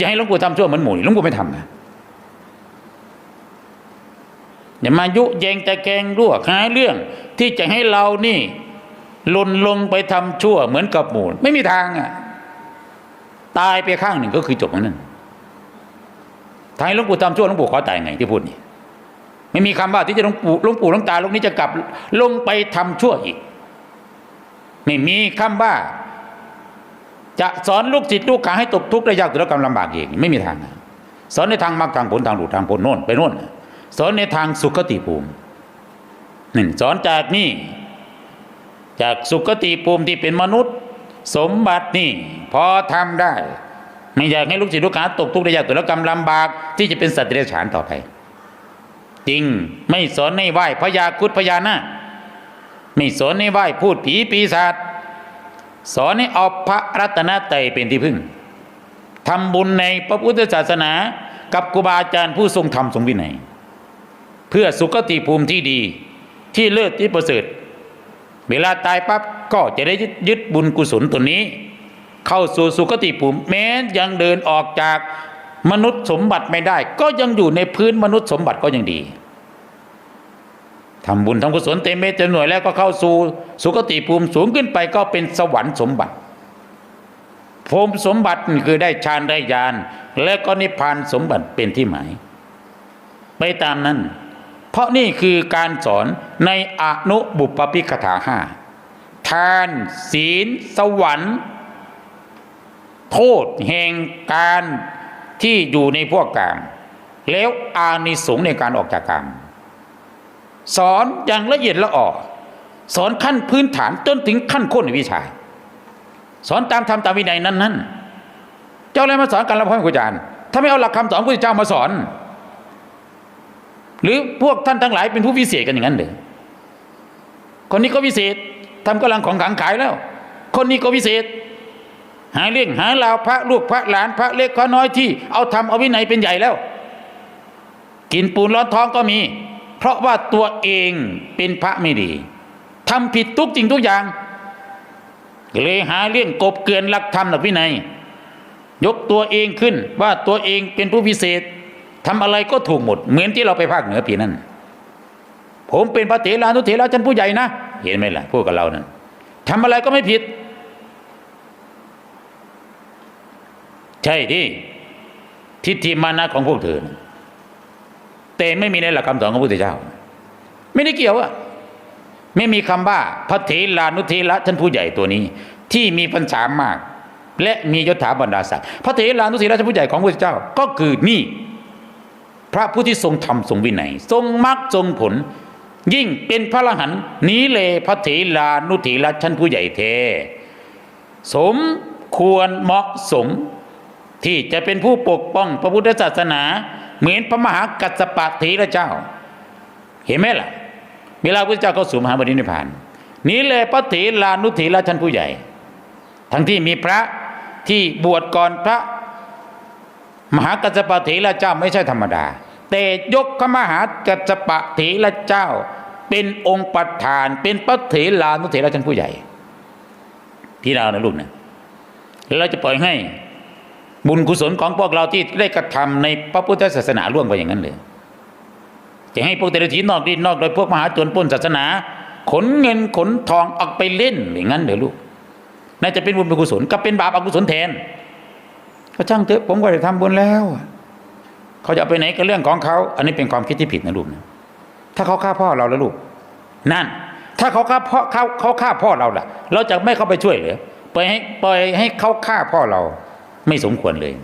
จะให้หลวงปู่ทำชั่วเหมือนหมูนี่หลวงปู่ไม่ทำนะอย่ามายุแยงตะแกงรั่วหายเรื่อง ที่จะให้เรานี่หล่นลงไปทำชั่วเหมือนกับหมูไม่มีทางอะตายไปข้างหนึ่งก็คือจบของนั้นถ้าให้หลวงปู่ทำชั่วหลวงปู่ขอตายไงที่พูดนี่ไม่มีคำว่าที่จะหลวงปู่หลวงปู่หลวงตาหลูกนี้จะกลับลงไปทำชั่วอีก ไม่มีคำว่า จะสอนลูกศิษย์ลูกหาให้ตกทุกข์ได้ยากตุรกรรมลำบากเอีกไม่มีทางสอนในทางมรรคทางผลทางหลุดทางผลโน่นไปโน่นสอนในทางสุขติภูมินี่สอนจากนี่จากสุขติภูมิที่เป็นมนุษย์ สมบัตินี่พอทำได้ ไม่อยากให้ลูกศิษย์ลูกหาตกทุกข์ได้ยากตุรกรรมลำบาก ที่จะเป็นสัตว์เดรัจฉานต่อไป จริงไม่สอนให้ไหว้พญาคุดพญานาไม่สอนให้ไหว้พูดผีปีศาจ สอนให้เอาพระรัตนตรัยเป็นที่พึ่งทำบุญในพระพุทธศาสนา กับครูบาอาจารย์ผู้ทรงธรรมทรงวินัย เพื่อสุขติภูมิที่ดีที่เลิศที่ประเสริฐ เวลาตายปั๊บก็จะได้ยึดบุญกุศลตัวนี้ เข้าสู่สุขติภูมิแม้ยังเดินออกจากมนุษย์สมบัติไม่ได้ ก็ยังอยู่ในพื้นมนุษย์สมบัติก็ยังดี ทำบุญทำกุศลเต็มเม็ดเต็มหน่วยแล้วก็เข้าสู่สุคติภูมิสูงขึ้นไปก็เป็นสวรรค์สมบัติภูมิสมบัติคือได้ฌานได้ญาณและก็นิพพานสมบัติเป็นที่หมาย ไปตามนั้น เพราะนี่คือการสอนในอนุบุปปิกถาห้าทานศีล สวรรค์ โทษแห่งการที่อยู่ในพวกกามแล้วอานิสงส์ในการออกจากกาม สอนอย่างละเอียดละออสอนขั้นพื้นฐานจนถึงขั้นโค้นวิชา สอนตามธรรมตามวินัยนั้น ๆ เจ้าอะไรมาสอนกันล้วพ่อแม่ครูอาจารย์ถ้าไม่เอาหลักคำสอนพระพุทธเจ้ามาสอน หรือพวกท่านทั้งหลายเป็นผู้วิเศษกันอย่างนั้นเลยคนนี้ก็วิเศษทำกำลังของขังขายแล้ว คนนี้ก็วิเศษ หาเรื่องหาราวพระลูกพระหลานพระเล็กพระน้อยที่เอาทำเอาวินัยเป็นใหญ่แล้ว กินปูนร้อนท้องก็มี เพราะว่าตัวเองเป็นพระไม่ดีทำผิดทุกจริงทุกอย่าง เลยหาเรื่องกบเกลื่อนหลักธรรมหลักวินัยยกตัวเองขึ้นว่าตัวเองเป็นผู้พิเศษทำอะไรก็ถูกหมด เหมือนที่เราไปภาคเหนือปีนั้น ผมเป็นพระเถรานุเถระชั้นผู้ใหญ่นะ เห็นไหมล่ะพวกกับเรานั้นทำอะไรก็ไม่ผิด ใช่ที่ทิฏฐิมานะของพวกเธอนะ แต่ไม่มีในหลักคำสอนของพระพุทธเจ้า ไม่ได้เกี่ยวอะไม่มีคำว่าพระเถรานุเถระท่านผู้ใหญ่ตัวนี้ ที่มีปัญษามาก และมียศถาบรรดาศักดิ์พระเถรานุเถระท่านผู้ใหญ่ของพระพุทธเจ้าก็คือนี่ พระผู้ที่ทรงธรรมทรงวินัย ทรงมรรคทรงผล ยิ่งเป็นพระอรหันนี้เลยพระเถรานุเถระชั้นผู้ใหญ่เทสมควรเหมาะสม ที่จะเป็นผู้ปกป้องพระพุทธศาสนา เหมือนพระมหากัสปะเถระเจ้า เห็นไหมล่ะ เวลาพระเจ้าเข้าสู่มหาบรินิพพานนี้เลยพระเถรานุเถระชั้นผู้ใหญ่ ทั้งที่มีพระที่บวชก่อนพระมหากัสปะเถระเจ้าไม่ใช่ธรรมดา แต่ยกพระมหากัสปะเถระเจ้า เป็นองค์ประธาน เป็นพระเถรานุเถระชั้นผู้ใหญ่พี่เรานะลูกนะแล้วเราจะปล่อยให้ บุญกุศลของพวกเราที่ได้กระทำในพระพุทธศาสนาล่วงไปอย่างนั้นเลยจะให้พวกเตระทีนอกดินนอกโดยพวกมหาชนปล้นศาสนา ขนเงินขนทองออกไปเล่นอย่างนั้นเดี๋ยวลูกน่าจะเป็นบุญเป็นกุศลก็เป็นบาปอกุศลแทน ก็ช่างเถอะผมก็ได้ทำบุญแล้ว เขาจะเอาไปไหนก็เรื่องของเขา อันนี้เป็นความคิดที่ผิดนะลูกนะถ้าเขาฆ่าพ่อเราแล้วลูก นั่น ถ้าเขาฆ่าพ่อเขาเขาฆ่าพ่อเราล่ะ เราจะไม่เข้าไปช่วยเหรือปล่อยให้ปล่อยให้เขาฆ่าพ่อเรา ไม่สมควรเลย